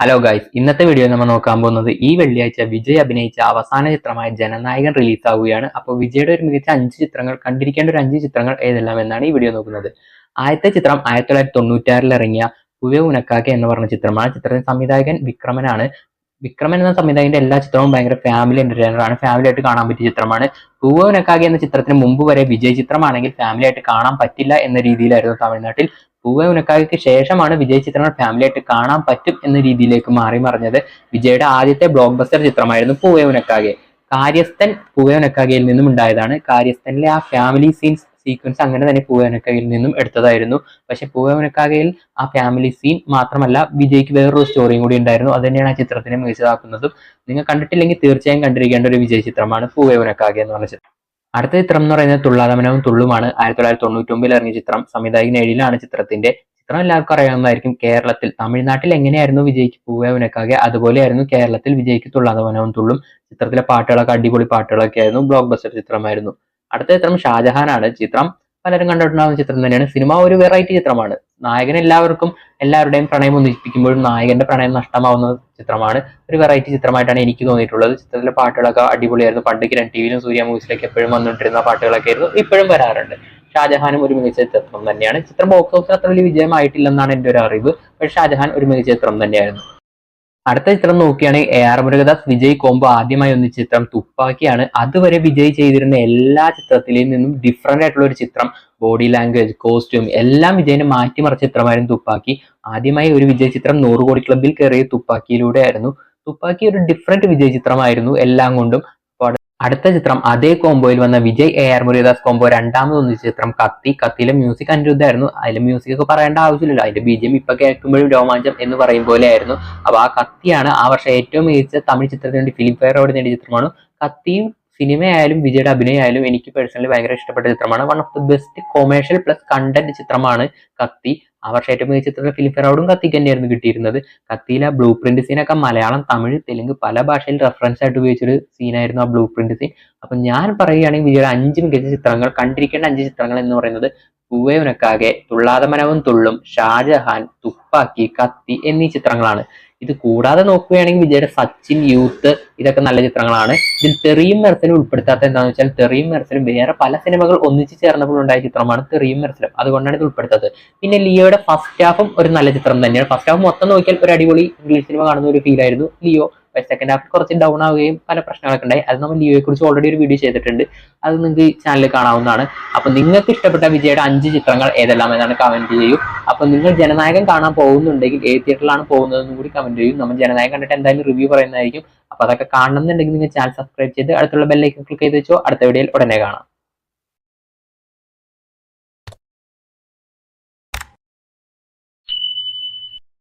Hello guys ഇന്നത്തെ video നമ്മൾ നോക്കാൻ പോകുന്നത് ഈ വെള്ളിയാഴ്ച വിജയ് അഭിനയിച്ച അവസാന ചിത്രമായ ജനനായകൻ റിലീസ് ആവുകയാണ്. അപ്പോൾ വിജയുടെ ഒരു മികച്ച അഞ്ച് ചിത്രങ്ങൾ കണ്ടിരിക്കേണ്ട ഒരു അഞ്ച് ചിത്രങ്ങൾ ഏതെല്ലാം എന്നാണ് ഈ വീഡിയോ നോക്കുന്നത്. ആദ്യത്തെ ചിത്രം ആയിരത്തി തൊള്ളായിരത്തി തൊണ്ണൂറ്റാറിൽ ഇറങ്ങിയ പുവേ ഉനക്കാക്കെ എന്ന് പറഞ്ഞ ചിത്രമാണ്. ചിത്രത്തിന്റെ സംവിധായകൻ വിക്രമനാണ്. വിക്രമൻ എന്ന സംവിധായകന്റെ എല്ലാ ചിത്രവും ഭയങ്കര ഫാമിലി എന്റർടൈനർ ആണ്. ഫാമിലി ആയിട്ട് കാണാൻ പറ്റിയ ചിത്രമാണ്. പൂവനക്കാകെ എന്ന ചിത്രത്തിന് മുമ്പ് വരെ വിജയ് ചിത്രമാണെങ്കിൽ ഫാമിലി ആയിട്ട് കാണാൻ പറ്റില്ല എന്ന രീതിയിലായിരുന്നു തമിഴ്നാട്ടിൽ പൂവ ഉനക്കാകയ്ക്ക് ശേഷമാണ് വിജയ് ചിത്രങ്ങൾ ഫാമിലി ആയിട്ട് കാണാൻ പറ്റും എന്ന രീതിയിലേക്ക് മാറി മറിഞ്ഞത്. വിജയുടെ ആദ്യത്തെ ബ്ലോക്ക് ബസ്റ്റർ ചിത്രമായിരുന്നു പൂവ ഉനക്കാകെ. കാര്യസ്ഥൻ പൂവ നിന്നും ഉണ്ടായതാണ്. കാര്യസ്ഥനിലെ ആ ഫാമിലി സീൻസ് സീക്വൻസ് അങ്ങനെ തന്നെ പൂവ ഉനക്കാകയിൽ നിന്നും എടുത്തതായിരുന്നു. പക്ഷെ പൂവ ഉനക്കാകയിൽ ആ ഫാമിലി സീൻ മാത്രമല്ല വിജയ്ക്ക് വേറൊരു സ്റ്റോറിയും കൂടി ഉണ്ടായിരുന്നു. അത് തന്നെയാണ് ആ ചിത്രത്തിനെ മികച്ചതാക്കുന്നതും നിങ്ങൾ കണ്ടിട്ടില്ലെങ്കിൽ തീർച്ചയായും കണ്ടിരിക്കേണ്ട ഒരു വിജയ് ചിത്രമാണ് പൂവനക്കാകെ എന്ന് പറഞ്ഞ ചിത്രം. അടുത്ത ചിത്രം എന്ന് പറയുന്നത് തുള്ളാതമനവും തുള്ളുമാണ്. ആയിരത്തി തൊള്ളായിരത്തി തൊണ്ണൂറ്റി ഇറങ്ങിയ ചിത്രം സംവിധായകൻ എഴിലാണ് ചിത്രത്തിന്റെ ചിത്രം എല്ലാവർക്കും അറിയാവുന്നതായിരിക്കും. കേരളത്തിൽ തമിഴ്നാട്ടിൽ എങ്ങനെയായിരുന്നു വിജയ്ക്ക് പൂവനക്കാകെ അതുപോലെയായിരുന്നു കേരളത്തിൽ വിജയ്ക്ക് തുള്ളാതമനവും തുള്ളും. ചിത്രത്തിലെ പാട്ടുകളൊക്കെ അടിപൊളി പാട്ടുകളൊക്കെ ആയിരുന്നു ബ്ലോക്ക് ബസ്റ്റർ ചിത്രമായിരുന്നു. അടുത്ത ചിത്രം ഷാജഹാനാണ്. ചിത്രം പലരും കണ്ടിട്ടുണ്ടാകുന്ന ചിത്രം തന്നെയാണ്. സിനിമ ഒരു വെറൈറ്റി ചിത്രമാണ്. നായകൻ എല്ലാവർക്കും എല്ലാവരുടെയും പ്രണയം ഒന്നിപ്പിക്കുമ്പോഴും നായകന്റെ പ്രണയം നഷ്ടമാവുന്ന ചിത്രമാണ്. ഒരു വെറൈറ്റി ചിത്രമായിട്ടാണ് എനിക്ക് തോന്നിയിട്ടുള്ളത്. ചിത്രത്തിലെ പാട്ടുകളൊക്കെ അടിപൊളിയായിരുന്നു. പണ്ട് കിരൺ ടി വിയിലും സൂര്യ മൂവീസിലൊക്കെ എപ്പോഴും വന്നുകൊണ്ടിരുന്ന പാട്ടുകളൊക്കെ ആയിരുന്നു. ഇപ്പോഴും വരാറുണ്ട്. ഷാജഹാനും ഒരു മികച്ച ചിത്രം തന്നെയാണ്. ചിത്രം ബോക്സ് ഓഫീസിൽ അത്ര വലിയ വിജയമായിട്ടില്ലെന്നാണ് എന്റെ ഒരു അറിവ്. പക്ഷേ ഷാജഹാൻ ഒരു മികച്ച ചിത്രം തന്നെയായിരുന്നു. അടുത്ത ചിത്രം നോക്കുകയാണെങ്കിൽ A R Murugadoss Vijay combo ആദ്യമായി ഒന്ന് ചിത്രം തുപ്പാക്കിയാണ്. അതുവരെ വിജയ് ചെയ്തിരുന്ന എല്ലാ ചിത്രത്തിലേയും നിന്നും ഡിഫറെന്റ് ആയിട്ടുള്ള ഒരു ചിത്രം ബോഡി ലാംഗ്വേജ് കോസ്റ്റ്യൂം എല്ലാം വിജയനെ മാറ്റിമറിച്ച ചിത്രമായിരുന്നു തുപ്പാക്കി. ആദ്യമായി ഒരു വിജയ് ചിത്രം നൂറ് കോടി ക്ലബിൽ കയറിയ തുപ്പാക്കിയിലൂടെ ആയിരുന്നു തുപ്പാക്കി ഒരു ഡിഫറെന്റ് വിജയ് ചിത്രമായിരുന്നു എല്ലാം കൊണ്ടും. അടുത്ത ചിത്രം അതേ കോംബോയിൽ വന്ന Vijay A R Murugadoss combo രണ്ടാമത് ഒന്നിച്ച ചിത്രം കത്തി കത്തിയിലെ മ്യൂസിക് അനിരുദ്ധായിരുന്നു അതിലെ മ്യൂസിക് ഒക്കെ പറയേണ്ട ആവശ്യമില്ലല്ലോ. അതിന്റെ ബീജം ഇപ്പൊ കേൾക്കുമ്പോഴും രോമാഞ്ചം എന്ന് പറയും പോലെ ആയിരുന്നു അപ്പൊ ആ കത്തിയാണ് ആ വർഷം ഏറ്റവും മികച്ച തമിഴ് ചിത്രത്തിന് വേണ്ടി ഫിലിം ഫെയർ അവാർഡ് നേടിയ ചിത്രമാണ്. കത്തിയും സിനിമയായാലും വിജയുടെ അഭിനയമായാലും എനിക്ക് പേഴ്സണലി ഭയങ്കര ഇഷ്ടപ്പെട്ട ചിത്രമാണ്. One of the best commercial plus content ചിത്രമാണ് കത്തി. ആ വർഷം ഏറ്റവും മികച്ച ചിത്രത്തിൽ ഫിലിം ഫെയർ അവാർഡും കത്തിക്ക് തന്നെയായിരുന്നു കിട്ടിയിരുന്നത്. കത്തിയിലെ ബ്ലൂ പ്രിന്റ് സീനൊക്കെ മലയാളം തമിഴ് തെലുങ്ക് പല ഭാഷയിൽ റെഫറൻസ് ആയിട്ട് ഉപയോഗിച്ചൊരു സീനായിരുന്നു ആ ബ്ലൂ പ്രിന്റ് സീൻ അപ്പൊ ഞാൻ പറയുകയാണെങ്കിൽ വിജയുടെ അഞ്ച് മികച്ച ചിത്രങ്ങൾ കണ്ടിരിക്കേണ്ട അഞ്ച് ചിത്രങ്ങൾ എന്ന് പറയുന്നത് പൂവേവനക്കാകെ തുള്ളാതമനവും തുള്ളും ഷാജഹാൻ തുപ്പാക്കി കത്തി എന്നീ ചിത്രങ്ങളാണ്. ഇത് കൂടാതെ നോക്കുകയാണെങ്കിൽ വിജയുടെ സച്ചിൻ യൂത്ത് ഇതൊക്കെ നല്ല ചിത്രങ്ങളാണ്. ഇതിൽ തെറിയും മെർസലും ഉൾപ്പെടുത്താത്ത എന്താണെന്ന് വെച്ചാൽ തെറിയും മെർസലും വേറെ പല സിനിമകൾ ഒന്നിച്ച് ചേർന്നപ്പോൾ ഉണ്ടായ ചിത്രമാണ് തെറിയും മെർസലും അതുകൊണ്ടാണ് ഇത് ഉൾപ്പെടുത്തത്. പിന്നെ ലിയോയുടെ ഫസ്റ്റ് ഹാഫും ഒരു നല്ല ചിത്രം തന്നെയാണ്. ഫസ്റ്റ് ഹാഫ് മൊത്തം നോക്കിയാൽ ഒരു അടിപൊളി ഇംഗ്ലീഷ് സിനിമ കാണുന്ന ഒരു ഫീൽ ആയിരുന്നു. ലിയോ സെക്കൻഡ് ഹാഫിൽ കുറച്ച് ഡൗൺ ആവുകയും പല പ്രശ്നങ്ങളൊക്കെ ഉണ്ടായി. അത് നമ്മൾ ലിയോയെ കുറിച്ച് ഓൾറെഡി ഒരു വീഡിയോ ചെയ്തിട്ടുണ്ട്. അത് നിങ്ങൾക്ക് ചാനലിൽ കാണാവുന്നതാണ്. അപ്പൊ നിങ്ങൾക്ക് ഇഷ്ടപ്പെട്ട വിജയുടെ അഞ്ച് ചിത്രങ്ങൾ ഏതെല്ലാം എന്നാണ് കമന്റ് ചെയ്യൂ. അപ്പൊ നിങ്ങൾ ജനനായകൻ കാണാൻ പോകുന്നുണ്ടെങ്കിൽ ഏത് തിയേറ്ററിലാണ് പോകുന്നതെന്നും കൂടി കമന്റ് ചെയ്യും. നമ്മൾ ജനനായകൻ കണ്ടിട്ട് എന്തായാലും റിവ്യൂ പറയുന്നതായിരിക്കും. അപ്പൊ അതൊക്കെ കാണണമെന്നുണ്ടെങ്കിൽ നിങ്ങൾ ചാനൽ സബ്സ്ക്രൈബ് ചെയ്ത് അടുത്തുള്ള ബെല്ലൈക്കൻ ക്ലിക്ക് ചെയ്ത് വെച്ചോ. അടുത്ത വീഡിയോയിൽ ഉടനെ കാണാം.